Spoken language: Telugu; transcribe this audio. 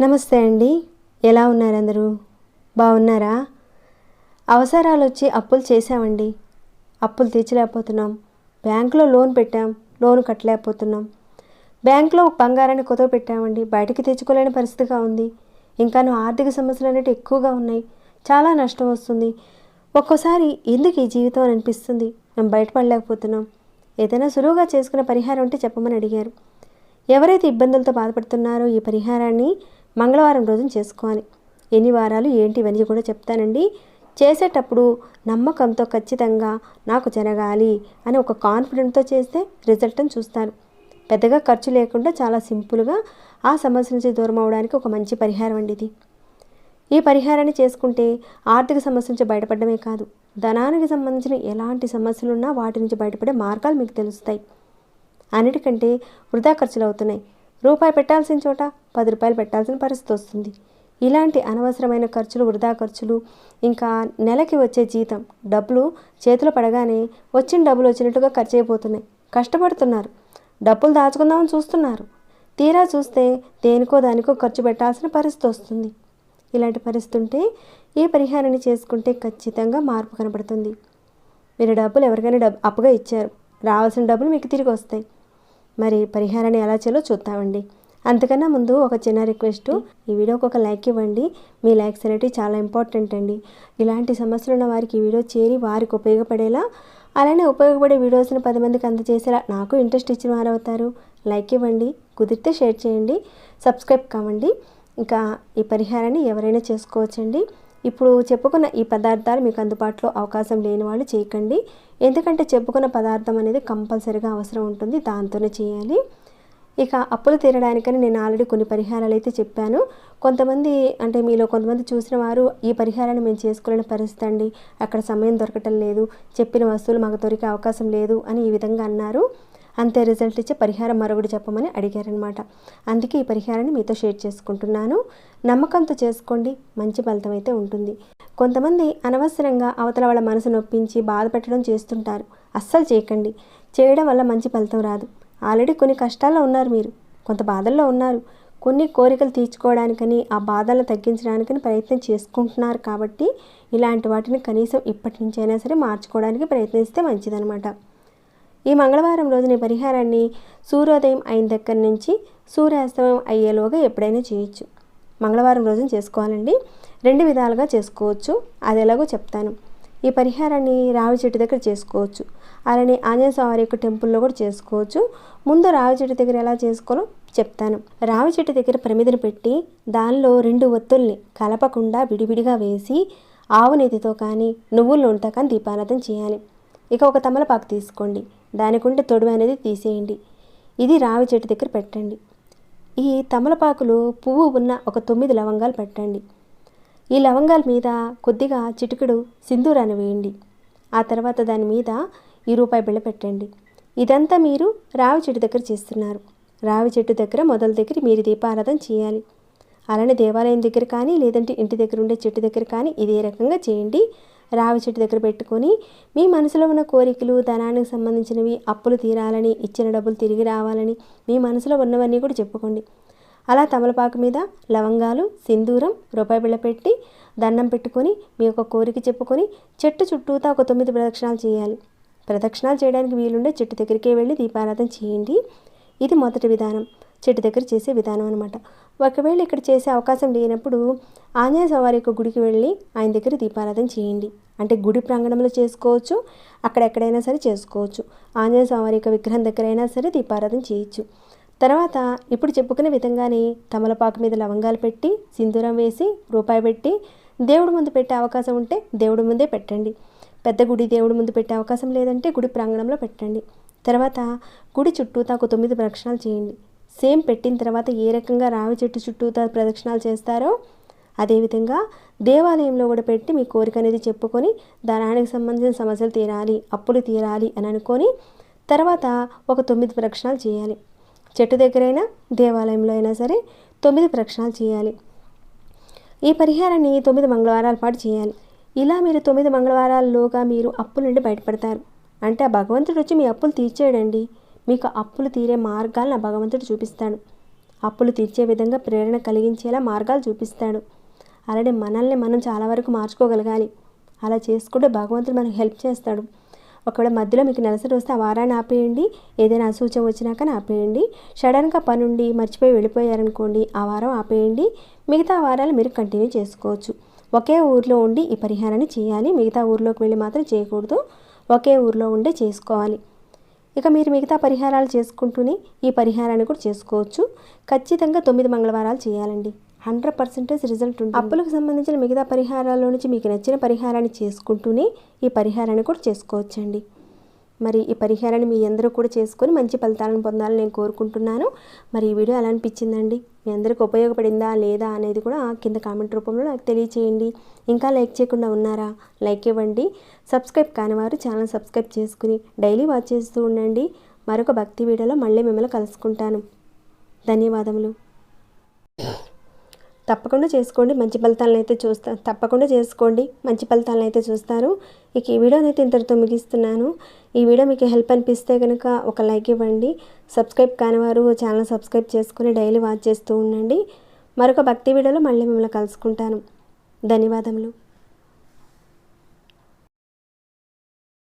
నమస్తే అండి. ఎలా ఉన్నారు అందరూ బాగున్నారా? అవసరాలు వచ్చి అప్పులు చేసామండి అప్పులు తీర్చలేకపోతున్నాం. బ్యాంకులో లోన్ పెట్టాం. లోన్ కట్టలేకపోతున్నాం. బ్యాంకులో బంగారాన్ని కుదవ పెట్టామండి. బయటికి తెచ్చుకోలేని పరిస్థితిగా ఉంది. ఇంకాను ఆర్థిక సమస్యలు అనేవి ఎక్కువగా ఉన్నాయి. చాలా నష్టం వస్తుంది. ఒక్కోసారి ఎందుకు ఈ జీవితం అని అనిపిస్తుంది. మేము బయటపడలేకపోతున్నాం. ఏదైనా సులువుగా చేసుకునే పరిహారం ఉంటే చెప్పమని అడిగారు. ఎవరైతే ఇబ్బందులతో బాధపడుతున్నారో ఈ పరిహారాన్ని మంగళవారం రోజున చేసుకోవాలి. ఎన్ని వారాలు ఏంటివన్నీ కూడా చెప్తానండి. చేసేటప్పుడు నమ్మకంతో ఖచ్చితంగా నాకు జరగాలి అని ఒక కాన్ఫిడెంట్తో చేస్తే రిజల్ట్ని చూస్తారు. పెద్దగా ఖర్చు లేకుండా చాలా సింపుల్గా ఆ సమస్య నుంచి దూరం అవడానికి ఒక మంచి పరిహారం అండి ఇది. ఈ పరిహారాన్ని చేసుకుంటే ఆర్థిక సమస్య నుంచి బయటపడమే కాదు ధనానికి సంబంధించిన ఎలాంటి సమస్యలు ఉన్నా వాటి నుంచి బయటపడే మార్గాలు మీకు తెలుస్తాయి. అన్నిటికంటే వృధా ఖర్చులు అవుతున్నాయి. రూపాయి పెట్టాల్సిన చోట పది రూపాయలు పెట్టాల్సిన పరిస్థితి వస్తుంది. ఇలాంటి అనవసరమైన ఖర్చులు వృధా ఖర్చులు ఇంకా నెలకి వచ్చే జీతం డబ్బులు చేతిలో పడగానే వచ్చిన డబ్బులు వచ్చినట్టుగా ఖర్చు అయిపోతున్నాయి. కష్టపడుతున్నారు. డబ్బులు దాచుకుందామని చూస్తున్నారు. తీరా చూస్తే దేనికో దానికో ఖర్చు పెట్టాల్సిన పరిస్థితి వస్తుంది. ఇలాంటి పరిస్థితి ఉంటే ఈ పరిహారాన్ని చేసుకుంటే ఖచ్చితంగా మార్పు కనబడుతుంది. మీరు డబ్బులు ఎవరికైనా డబ్బు అప్పుగా ఇచ్చారు. రావాల్సిన డబ్బులు మీకు తిరిగి వస్తాయి. మరి పరిహారాన్ని ఎలా చేయాలో చూద్దామండి. అంతకన్నా ముందు ఒక చిన్న రిక్వెస్ట్ ఈ వీడియోకి ఒక లైక్ ఇవ్వండి. మీ లైక్స్ అనేవి చాలా ఇంపార్టెంట్ అండి. ఇలాంటి సమస్యలు ఉన్న వారికి ఈ వీడియో చేరి వారికి ఉపయోగపడేలా అలానే ఉపయోగపడే వీడియోస్ని పది మందికి అందజేసేలా నాకు ఇంట్రెస్ట్ ఇచ్చిన వారు అవుతారు. లైక్ ఇవ్వండి. కుదిరితే షేర్ చేయండి. సబ్స్క్రైబ్ కావండి. ఇంకా ఈ పరిహారాన్ని ఎవరైనా చేసుకోవచ్చండి. ఇప్పుడు చెప్పుకున్న ఈ పదార్థాలు మీకు అందుబాటులో అవకాశం లేని వాళ్ళు చేయకండి. ఎందుకంటే చెప్పుకున్న పదార్థం అనేది కంపల్సరిగా అవసరం ఉంటుంది. దాంతోనే చేయాలి. ఇక అప్పులు తీరడానికని నేను ఆల్రెడీ కొన్ని పరిహారాలు అయితే చెప్పాను. కొంతమంది అంటే మీలో కొంతమంది చూసిన వారు ఈ పరిహారాన్ని మేము చేసుకోలేని పరిస్థితి అండి. అక్కడ సమయం దొరకటం లేదు. చెప్పిన వస్తువులు మాకు దొరికే అవకాశం లేదు అని ఈ విధంగా అన్నారు. అంతే రిజల్ట్ ఇచ్చే పరిహారం మరొకటి చెప్పమని అడిగారనమాట అందుకే ఈ పరిహారాన్ని మీతో షేర్ చేసుకుంటున్నాను. నమ్మకంతో చేసుకోండి. మంచి ఫలితం అయితే ఉంటుంది. కొంతమంది అనవసరంగా అవతల వాళ్ళ మనసు నొప్పించి బాధ పెట్టడం చేస్తుంటారు. అస్సలు చేయకండి. చేయడం వల్ల మంచి ఫలితం రాదు. ఆల్రెడీ కొన్ని కష్టాల్లో ఉన్నారు మీరు. కొంత బాధల్లో ఉన్నారు. కొన్ని కోరికలు తీర్చుకోవడానికని ఆ బాధలను తగ్గించడానికని ప్రయత్నం చేసుకుంటున్నారు కాబట్టి ఇలాంటి వాటిని కనీసం ఇప్పటి నుంచైనా సరే మార్చుకోవడానికి ప్రయత్నిస్తే మంచిదనమాట ఈ మంగళవారం రోజున ఈ పరిహారాన్ని సూర్యోదయం అయిన దగ్గర నుంచి సూర్యాస్తమయం అయ్యేలోగా ఎప్పుడైనా చేయొచ్చు. మంగళవారం రోజున చేసుకోవాలండి. రెండు విధాలుగా చేసుకోవచ్చు. అది ఎలాగో చెప్తాను. ఈ పరిహారాన్ని రావి చెట్టు దగ్గర చేసుకోవచ్చు. అలానే ఆంజనేయ స్వామి యొక్క టెంపుల్లో కూడా చేసుకోవచ్చు. ముందు రావి చెట్టు దగ్గర ఎలా చేసుకోవాలో చెప్తాను. రావి చెట్టు దగ్గర ప్రమిదను పెట్టి దానిలో రెండు ఒత్తుల్ని కలపకుండా విడివిడిగా వేసి ఆవు నెతితో కానీ నువ్వుల నూనెతో కానీ దీపారాధన చేయాలి. ఇక ఒక తమలపాకు తీసుకోండి. దానికి ఉండే అనేది తీసేయండి. ఇది రావి చెట్టు దగ్గర పెట్టండి. ఈ తమలపాకులో పువ్వు ఉన్న ఒక తొమ్మిది లవంగాలు పెట్టండి. ఈ లవంగాల మీద కొద్దిగా చిటికెడు సింధూరాన్ని వేయండి. ఆ తర్వాత దాని మీద ఈ రూపాయి బిళ్ళ పెట్టండి. ఇదంతా మీరు రావి చెట్టు దగ్గర చేస్తున్నారు. రావి చెట్టు దగ్గర మొదల దగ్గర మీరు దీపారాధన చేయాలి. అలానే దేవాలయం దగ్గర కానీ లేదంటే ఇంటి దగ్గర ఉండే చెట్టు దగ్గర కానీ ఇదే రకంగా చేయండి. రావి చెట్టు దగ్గర పెట్టుకొని మీ మనసులో ఉన్న కోరికలు ధనానికి సంబంధించినవి అప్పులు తీరాలని ఇచ్చిన డబ్బులు తిరిగి రావాలని మీ మనసులో ఉన్నవన్నీ కూడా చెప్పుకోండి. అలా తమలపాకు మీద లవంగాలు సింధూరం రూపాయి బిళ్ళ పెట్టి దండం పెట్టుకొని మీ యొక్క కోరిక చెప్పుకొని చెట్టు చుట్టూతా ఒక తొమ్మిది ప్రదక్షిణాలు చేయాలి. ప్రదక్షిణాలు చేయడానికి వీలుండే చెట్టు దగ్గరికే వెళ్ళి దీపారాధన చేయండి. ఇది మొదటి విధానం. చెట్టు దగ్గర చేసే విధానం అనమాట ఒకవేళ ఇక్కడ చేసే అవకాశం లేనప్పుడు ఆంజనేయ స్వామి యొక్క గుడికి వెళ్ళి ఆయన దగ్గర దీపారాధన చేయండి. అంటే గుడి ప్రాంగణంలో చేసుకోవచ్చు అక్కడెక్కడైనా సరే చేసుకోవచ్చు. ఆంజనేయ స్వామి యొక్క విగ్రహం దగ్గర అయినా సరే దీపారాధన చేయొచ్చు. తర్వాత ఇప్పుడు చెప్పుకునే విధంగానే తమలపాకు మీద లవంగాలు పెట్టి సింధూరం వేసి రూపాయి పెట్టి దేవుడి ముందు పెట్టే అవకాశం ఉంటే దేవుడి ముందే పెట్టండి. పెద్ద గుడి దేవుడి ముందు పెట్టే అవకాశం లేదంటే గుడి ప్రాంగణంలో పెట్టండి. తర్వాత గుడి చుట్టూతా ఒక తొమ్మిది ప్రదక్షిణాలు చేయండి. సేమ్ పెట్టిన తర్వాత ఏ రకంగా రావి చెట్టు చుట్టూతా ప్రదక్షిణాలు చేస్తారో అదేవిధంగా దేవాలయంలో కూడా పెట్టి మీ కోరిక అనేది చెప్పుకొని దానానికి సంబంధించిన సమస్యలు తీరాలి అప్పులు తీరాలి అని అనుకొని తర్వాత ఒక తొమ్మిది ప్రదక్షిణాలు చేయాలి. చెట్టు దగ్గరైనా దేవాలయంలో అయినా సరే తొమ్మిది ప్రదక్షిణాలు చేయాలి. ఈ పరిహారాన్ని తొమ్మిది మంగళవారాల పాటు చేయాలి. ఇలా మీరు తొమ్మిది మంగళవారాల్లోగా మీరు అప్పుల నుండి బయటపడతారు. అంటే ఆ భగవంతుడు వచ్చి మీ అప్పులు తీర్చేయడండి మీకు అప్పులు తీరే మార్గాలను ఆ భగవంతుడు చూపిస్తాడు. అప్పులు తీర్చే విధంగా ప్రేరణ కలిగించేలా మార్గాలు చూపిస్తాడు. అలాగే మనల్ని మనం చాలా వరకు మార్చుకోగలగాలి. అలా చేసుకుంటే భగవంతుడు మనకు హెల్ప్ చేస్తాడు. ఒకవేళ మధ్యలో మీకు నెలసరి వస్తే ఆ వారాన్ని ఆపేయండి. ఏదైనా అసూచన వచ్చినాక ఆపేయండి. సడన్గా పనుండి మర్చిపోయి వెళ్ళిపోయారనుకోండి ఆ వారం ఆపేయండి. మిగతా వారాలు మీరు కంటిన్యూ చేసుకోవచ్చు. ఒకే ఊర్లో ఉండి ఈ పరిహారాన్ని చేయాలి. మిగతా ఊర్లోకి వెళ్ళి మాత్రం చేయకూడదు. ఒకే ఊర్లో ఉండే చేసుకోవాలి. ఇక మీరు మిగతా పరిహారాలు చేసుకుంటూనే ఈ పరిహారాన్ని కూడా చేసుకోవచ్చు. ఖచ్చితంగా తొమ్మిది మంగళవారాలు చేయాలండి. హండ్రెడ్ పర్సెంటేజ్ రిజల్ట్ ఉంటుంది. అప్పులకు సంబంధించిన మిగతా పరిహారాల్లో నుంచి మీకు నచ్చిన పరిహారాన్ని చేసుకుంటూనే ఈ పరిహారాన్ని కూడా చేసుకోవచ్చండి. మరి ఈ పరిహారాన్ని మీ అందరూ కూడా చేసుకొని మంచి ఫలితాలను పొందాలని నేను కోరుకుంటున్నాను. మరి ఈ వీడియో ఎలా అనిపించిందండి? మీ అందరికి ఉపయోగపడిందా లేదా అనేది కూడా కింద కామెంట్ రూపంలో నాకు తెలియచేయండి. ఇంకా లైక్ చేయకుండా ఉన్నారా? లైక్ ఇవ్వండి. సబ్స్క్రైబ్ కాని వారు ఛానల్ సబ్స్క్రైబ్ చేసుకుని డైలీ వాచ్ చేస్తూ ఉండండి. మరొక భక్తి వీడియోలో మళ్ళీ మిమ్మల్ని కలుసుకుంటాను. ధన్యవాదములు. తప్పకుండా చేసుకోండి. మంచి ఫలితాలను అయితే చూస్తారు తప్పకుండా చేసుకోండి. మంచి ఫలితాలను అయితే చూస్తారు. ఇక ఈ వీడియోని అయితే ఇంతటితో ముగిస్తున్నాను. ఈ వీడియో మీకు హెల్ప్ అనిపిస్తే కనుక ఒక లైక్ ఇవ్వండి. సబ్స్క్రైబ్ కాని వారు ఛానల్ సబ్స్క్రైబ్ చేసుకుని డైలీ వాచ్ చేస్తూ ఉండండి. మరొక భక్తి వీడియోలో మళ్ళీ మిమ్మల్ని కలుసుకుంటాను. ధన్యవాదములు.